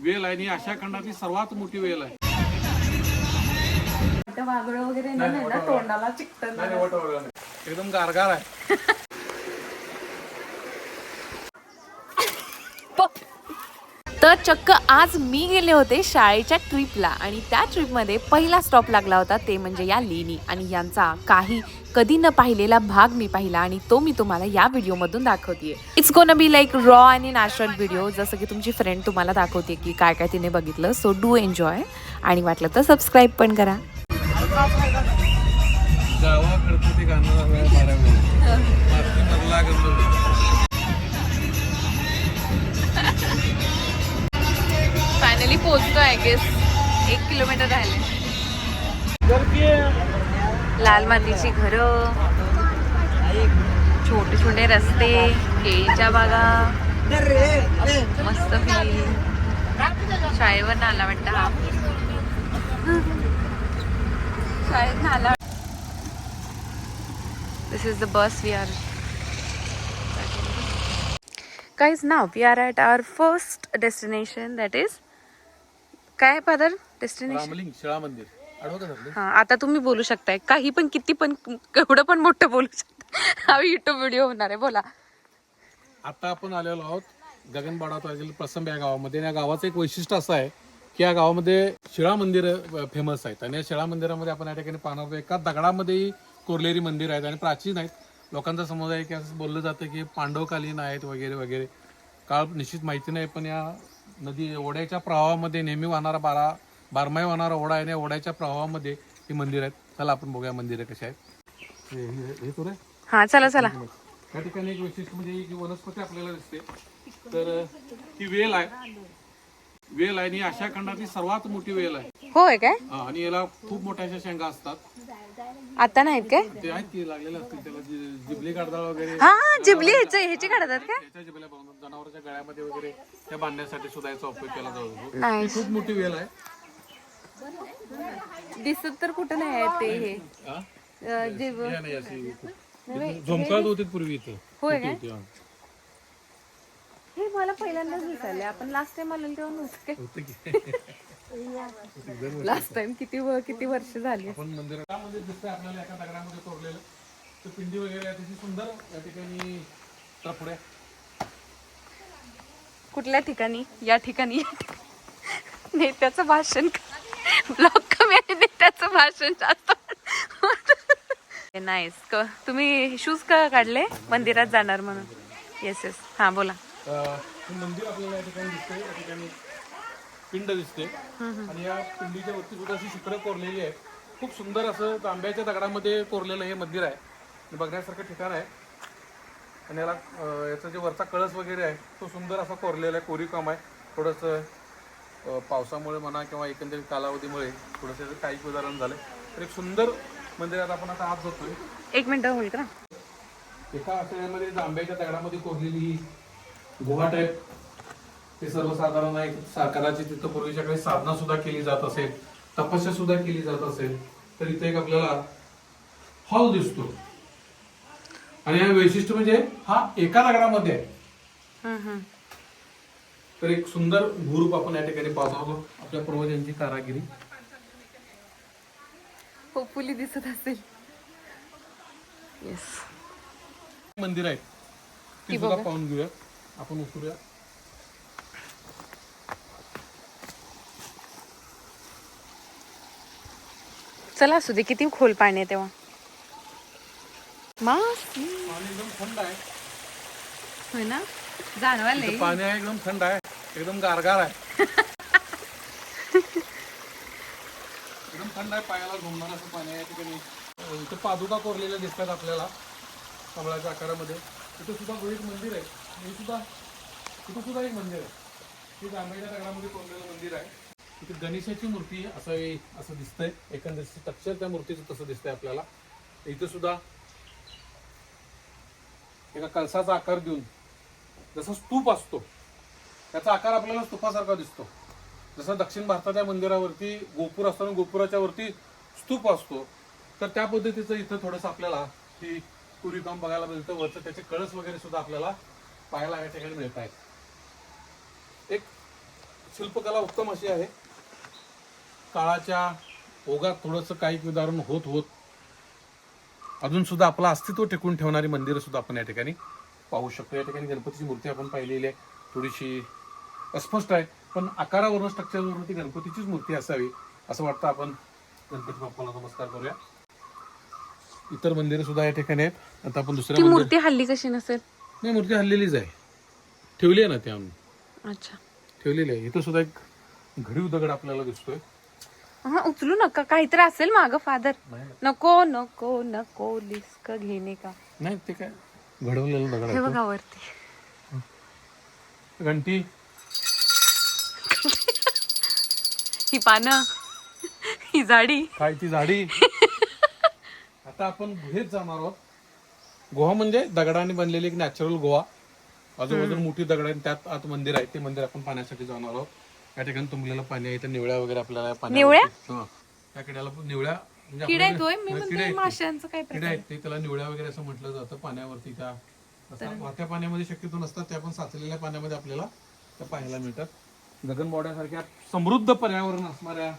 वेल आहे आणि अशा खंडातली सर्वात मोठी वेल आहे. वागळं वगैरे नाही ना तोंडाला चिकटन एकदम गारगार आहे. तर चक्क आज मी गेले होते शाळेच्या ट्रिपला आणि त्या ट्रिपमध्ये पहिला स्टॉप लागला होता ते म्हणजे या लेणी. आणि यांचा काही कधी न पाहिलेला भाग मी पाहिला आणि तो मी तुम्हाला या व्हिडिओमधून दाखवतेय. It's gonna be like raw आणि नॅचरल व्हिडिओ जसं की तुमची फ्रेंड तुम्हाला दाखवते की काय काय तिने बघितलं. सो डू एन्जॉय आणि वाटलं तर सबस्क्राईब पण करा. गावाकडचं खाली पोहोचतो आय गेस एक किलोमीटर राहिले. लाल मातीची घरं छोटे छोटे रस्ते केळीच्या बागा मस्त फील शाळेवर आला वाटतं हा. शाळेत आला this is the bus we are guys now we are at our first destination that is काय फादर डेस्टिनेशन रामलिंग शिळा मंदिर. का? हा आता तुम्ही बोलू शकताय. काही पण किती पण केवढं पण मोठं बोलू शकता. हा युट्यूब व्हिडिओ होणार आहे बोला. आता आपण आलेलो आहोत गगनबाडा तालुक्यातील प्रसंब या गावामध्ये. आणि या गावाचं एक वैशिष्ट्य असं आहे की या गावामध्ये शिळा मंदिर फेमस आहेत. आणि या शिळा मंदिरामध्ये आपण या ठिकाणी पाहणार आहोत एका दगडामध्येही कोरलेली मंदिर आहेत आणि प्राचीन आहेत. लोकांचा आहे की असं बोललं जातं की पांडवकालीन आहेत वगैरे वगैरे. काळ निश्चित माहिती नाही पण या नदी ओढ्याच्या प्रवाहामध्ये नेहमी वाहणारा बारा बारमाही वाहणारा ओढा आहे आणि ओढ्याच्या प्रवाहामध्ये ही मंदिर आहेत. चला आपण बघूया मंदिरं कशी आहेत. हे- हे हे तुरे हा चला चला. या ठिकाणी एक वैशिष्ट्य म्हणजे ही जी वनस्पती आपल्याला दिसते. तर ही वेल आहे. वेल आहे आणि अशा खंडातली सर्वात मोठी वेल आहे. होय काय? हा, आणि याला खूप मोठ्या अशा शेंगा असतात. आता नाहीत काय? ते आहेत की लागलेले असतील त्याला जि- जिबली काढदाळ वगैरे. हा जिबली ह्याचे ह्याचे काढतात काय? त्याच्या जिबल्या बनवतात जनावरांच्या गळ्यामध्ये वगैरे त्या बांधण्यासाठी सुद्धा याचा उपयोग केला जातो. नाही. खूप मोठी वेल आहे. दिसत तर कुठं नाही आहे ते हे. हा? अं, जे नाही अशी इथं झोमकाळत होती पूर्वी इथं. होय काय? होती, हा. हे मला पहिल्यांदाच दिसायले आपण लास्ट टाइम आलेलो तेव्हा नव्हते होतं की. लास्ट टाइम किती व- किती वर्ष झाली? आपण मंदिरात मंदिर दिसतंय आपल्याला एका दगडामध्ये कोरलेलं. तर पिंडी वगैरे अतिशय सुंदर या ठिकाणी टपुड्या कुठल्या ठिकाणी? या ठिकाणी. नेत्याचं भाषण ब्लॉग कमी आणि नेत्याचं भाषण जास्त. नाहीस क तुम्ही शूज का काढले? मंदिरात जाणार म्हणून. येस येस हा बोला. मंदिर आपल्याला या ठिकाणी दिसते या ठिकाणी पिंड दिसते आणि या पिंडीच्या वरती सुद्धा अशी शिखरं कोरलेली आहेत. खूप सुंदर असं तांब्याच्या दगडामध्ये कोरलेलं हे मंदिर आहे. बघण्यासारखं ठिकाण आहे. आणि याला याचा जे वरचा कळस वगैरे आहे तो सुंदर असा कोरलेला आहे कोरीव काम आहे. थोडंसं पावसामुळे म्हणा किंवा एकंदरीत कालावधीमुळे थोडंसं याचं काही उदाहरण झालं तर एक सुंदर मंदिरात आपण आता आत जातोय एक मिनिट होईल का एका आठवड्यामध्ये जांभ्याच्या दगडामध्ये कोरलेली ही गुहा टाईप ते सर्वसाधारण आहे. साकाराची तिथं पूर्वीच्या काळी साधना सुद्धा केली जात असेल तपस्या सुद्धा केली जात असेल तर इथे एक आपल्याला हॉल दिसतो. आणि हे वैशिष्ट्य म्हणजे हा एका दगडामध्ये आहे. तर एक सुंदर भूरूप आपण या ठिकाणी पाहत आहोत. आपल्या पूर्वजांची कारागिरी. होपफुली दिसत असेल. येस मंदिर आहे. ती सुद्धा पाहून घेऊया. आपण उतरूया. चला असू दे किती खोल पाणी आहे तेव्हा. मास पाणी एकदम थंड आहे. होय ना? जाणवाले इथं पाणी आहे एकदम थंड आहे. एकदम गारगार आहे. एकदम थंड आहे पायाला घुमणार असं पाणी आहे या ठिकाणी अं, इथं पादुका कोरलेल्या दिसतात आपल्याला कमळाच्या आकारामध्ये. इथं सुद्धा एक मंदिर आहे. हे सुद्धा इथं सुद्धा एक मंदिर आहे. हे जांभळीच्या दगडामध्ये कोरलेलं मंदिर आहे. इथे गणेशाची मूर्ती असं असं दिसतंय. एकंदरीत स्ट्रक्चर त्या मूर्तीचं तसं दिसतंय आपल्याला. इथं सुद्धा एका कळसाचा आकार देऊन जसा स्तूप असतो त्याचा आकार आपल्याला स्तूपासारखा दिसतो. जसं दक्षिण भारताच्या मंदिरावरती गोपूर असताना गोपुराच्या वरती स्तूप असतो तर त्या पद्धतीचं इथं थोडंसं आपल्याला ही कुरीकाम बघायला मिळतं. वरचं त्याचे कळस वगैरे सुद्धा आपल्याला पाहायला या ठिकाणी मिळत आहेत. एक शिल्पकला उत्तम अशी आहे. काळाच्या ओघात थोडंसं काही उदाहरण होत होत अजून सुद्धा आपलं अस्तित्व टिकून ठेवणारी मंदिरं सुद्धा आपण या ठिकाणी पाहू शकतो. या ठिकाणी गणपतीची मूर्ती आपण पाहिलेली आहे. थोडीशी अस्पष्ट आहे पण आकारावरून स्ट्रक्चरवरून ती गणपतीचीच मूर्ती असावी असं वाटतं आपण गणपती बाप्पाला नमस्कार करूया. इतर मंदिरं सुद्धा या ठिकाणी आहेत. आता आपण ती दुसऱ्या मंदिर मूर्ती हल्ली कशी नसेल? नाही मूर्ती हल्लेलीच आहे. ठेवली आहे ना ती आम्ही. अच्छा. ठेवलेली आहे. इथं सुद्धा एक घडीव दगड आपल्याला दिसतोय. हा उचलू नका. काहीतरी असेल माग फादर. नको नको नको लिस्क घेणे का? नाही ते काय घडवलेलं दगड हे आहे बघा वरती. तो. घंटी. ही पानं. ही झाडी काय ती झाडी आता आपण गुहेत जाणार आहोत. गुहा म्हणजे दगडाने बनलेली एक नॅचरल गुहा. आजूबाजूला मोठी दगड आहे आणि त्यात आत मंदिर आहे. ते मंदिर आपण पाण्यासाठी जाणार आहोत. या ठिकाणी तुंबलेलं पाणी आहे इथे निवळ्या वगैरे आपल्याला निवळ्या? त्या किड्याला पण निवळ्या म्हणजे किडे आपल्याला- होय मी हा, किडे म्हणते आहेत ते. माशांचं काय किडे आहेत ते त्याला निवळ्या वगैरे असं म्हटलं जातं पाण्यावरती त्या. तसा वाहत्या पाण्यामध्ये शक्यतो नसतात त्या पण साचलेल्या पाण्यामध्ये आपल्याला त्या पाहायला मिळतात. गगनबावड्यासारख्या समृद्ध पर्यावरण असणाऱ्या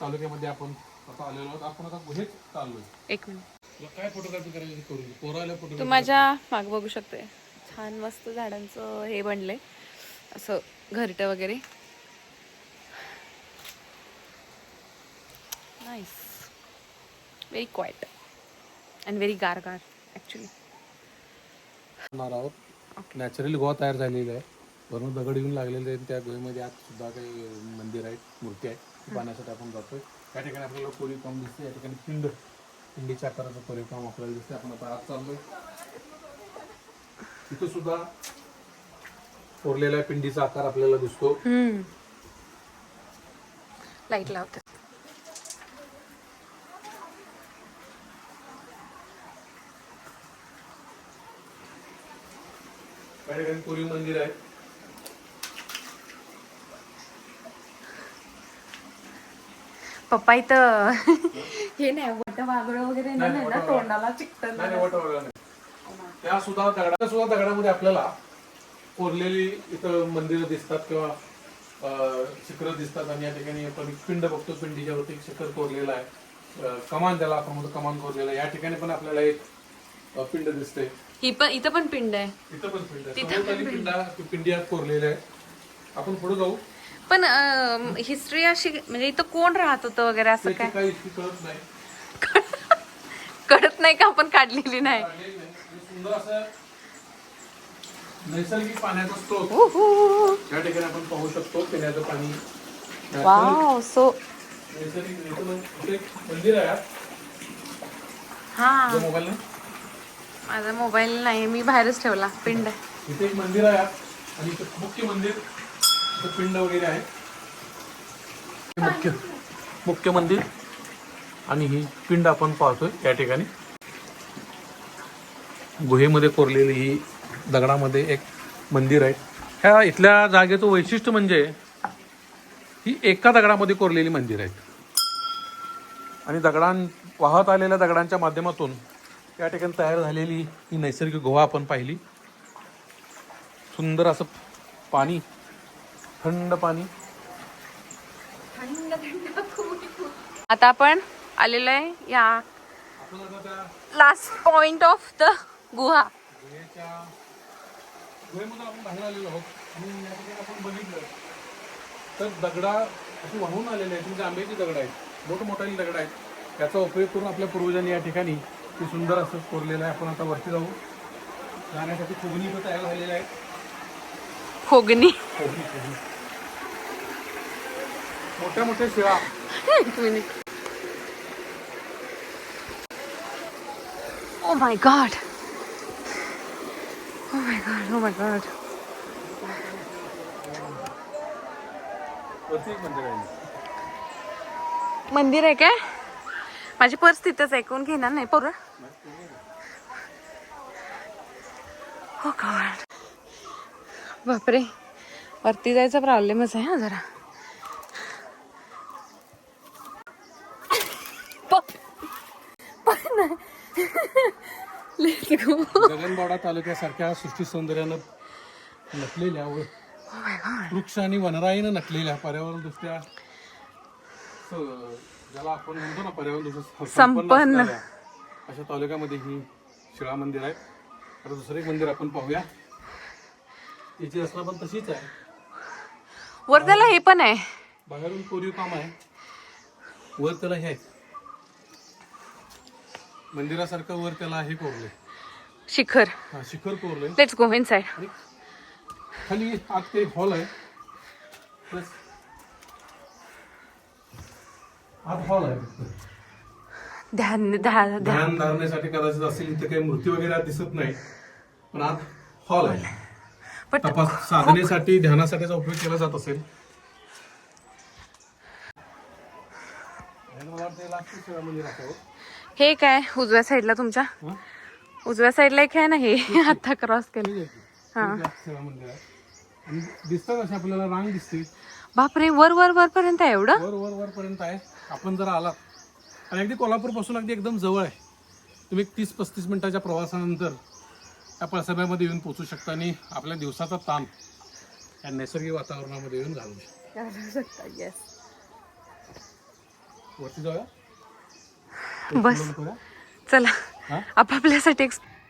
तालुक्यामध्ये आपण आता आलेलो आहोत. आपण आता गुहेत चाललोय. एक मिनिट. तुला काय फोटोग्राफी करायची करू? पोराला तू फोटोग्राफी माझ्या माग बघू शकते. छान मस्त झाडांचं हे बनलंय. असं घरटं वगैरे? Nice very quiet and very गार गार ॲक्च्युली करणार आहोत. नॅचरली गोवा तयार झालेली आहे. वरून दगड येऊन लागलेले आहेत त्या गुहेमध्ये आत सुद्धा काही मंदिर आहेत मूर्ती आहे ती पाहण्यासाठी आपण जातोय. या ठिकाणी आपल्याला कोरीव काम दिसते या ठिकाणी पिंड पिंडीच्या आकाराचं कोरीव काम आपल्याला दिसते आपण आता आत चाललोय. इथं सुद्धा कोरलेल्या पिंडीचा आकार आपल्याला दिसतो. लाइट लावते. कोरीव मंदिर आहे. पप्पा इथं हे नाही वट वागळं वगैरे नाही ना. तोंडाला नाही. त्या सुद्धा दगडा सुद्धा दगडामध्ये आपल्याला कोरलेली इथं मंदिरं दिसतात किंवा शिखरं दिसतात. आणि या ठिकाणी आपण पिंड बघतो. पिंडीच्या वरती एक शिखर कोरलेलं आहे. कमान त्याला आपण म्हणतो कमान कोरलेलं या ठिकाणी पण आपल्याला एक पिंड दिसते ही पण इथं पण पिंड आहे. इथं पण पिंड आहे. पिंडा. कोरलेल्या आहे. आपण पुढे जाऊ. पण हिस्ट्री अशी म्हणजे इथं कोण राहत होतं वगैरे असं काय? कळत नाही. कळत नाही का? आपण काढलेली नाही. सुंदर असं नैसर्गिक पाण्याचा स्रोत. उहू. या ठिकाणी आपण पाहू शकतो पिण्याचं पाणी. वाव सो नैसर्गिक इथं इथे एक मंदिर आहे. हा. जो मोबाईल नाही? माझा मोबाईल नाही मी बाहेरच ठेवला पिंड. इथे एक मंदिर आहे. आणि मुख्य मंदिर पिंड वगैरे आहे. मुख्य मुख्य मंदिर आणि ही पिंड आपण पाहतोय या ठिकाणी. गुहेमध्ये कोरलेली ही दगडामध्ये एक मंदिर आहे. ह्या इथल्या जागेचं वैशिष्ट्य म्हणजे ही एका दगडामध्ये कोरलेली मंदिर आहेत. आणि दगडां वाहत आलेल्या दगडांच्या माध्यमातून या ठिकाणी तयार झालेली ही नैसर्गिक गुहा आपण पाहिली. सुंदर असं पाणी थंड पाणी. आता आपण आलेलो आहे या लास्ट पॉइंट ऑफ द गुहा. गुहेमधून आपण बाहेर आलेलो आहोत आणि या ठिकाणी आपण बघितलं तर दगडा अशी वाहून आलेले आहेत. म्हणजे आंब्याची दगड आहेत मोठमोठाली दगड आहेत. त्याचा उपयोग करून आपल्या पूर्वजांनी या ठिकाणी ते सुंदर असं कोरलेलं आहे. आपण आता वरती जाऊ. जाण्यासाठी फुगणी इथं तयार झालेल्या आहेत. फोगणी फुगणी फुगणी मोठ्या मोठ्या शिळा. ओ my god god oh my god वरती एक मंदिर आहे? मंदिर आहे काय? माझी पर्स तिथंच आहे कोण घेणार नाही पोरं? हो गॉड बापरे वरती जायचा प्रॉब्लेमच आहे हा जरा. गगनबावडा तालुक्यासारख्या सृष्टी सौंदर्यानं नटलेल्या व वृक्ष आणि वनराईनं नटलेल्या पर्यावरण दृष्ट्या स- ज्याला आपण म्हणतो ना पर्यावरण संपन्न. अशा तालुक्यामध्ये ही शिळा मंदिर आहे. आता दुसरं एक मंदिर आपण पाहूया. त्याची रचना पण तशीच आहे. वर त्याला हे पण आहे. बाहेरून कोरीव काम आहे. वर त्याला हे आहे. मंदिरासारखं वर त्याला हे कोरले शिखर. हा शिखर कोरले लेट्स गो इन साइड आणि खाली आत ते हॉल आहे. प्लस आत हॉल आहे फक्त. ध्यान ध्यान ध्यान. ध्यान धारण्यासाठी कदाचित असेल इथे काही मूर्ती वगैरे आत दिसत नाही पण आत हॉल आहे. बट तपास साधनेसाठी ध्यानासाठीचा उपयोग केला जात असेल. आणि मला वाटतं हे. हे काय उजव्या साईडला तुमच्या? हं? उजव्या साईडला एक आहे ना हे? आता क्रॉस केलं. दिसतात आपल्याला? रांग दिसते. बापरे वर वर वर पर्यंत आहे एवढं? वर वर वर पर्यंत आहे. आपण जर आलात. आणि अगदी कोल्हापूरपासून अगदी एकदम जवळ आहे. तुम्ही तीस पस्तीस मिनिटाच्या प्रवासानंतर या पळसाब्यामध्ये येऊन पोचू शकता आणि आपल्या दिवसाचा ताण या नैसर्गिक वातावरणामध्ये येऊन घालू शकता. वरती जाऊया? बस? चला? आपापल्यासाठी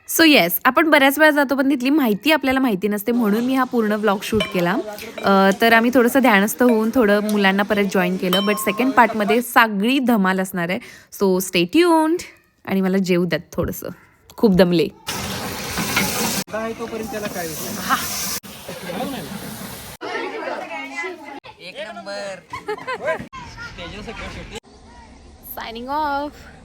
सो येस आपण बऱ्याच वेळा जातो पण तिथली माहिती आपल्याला माहिती नसते म्हणून मी हा पूर्ण ब्लॉग शूट केला. तर आम्ही थोडंसं ध्यानस्थ होऊन थोडं मुलांना परत जॉईन केलं बट सेकंड पार्टमध्ये सगळी धमाल असणार आहे. सो स्टे ट्यून्ड आणि मला जेव द्यात थोडंसं. खूप दमले. Signing off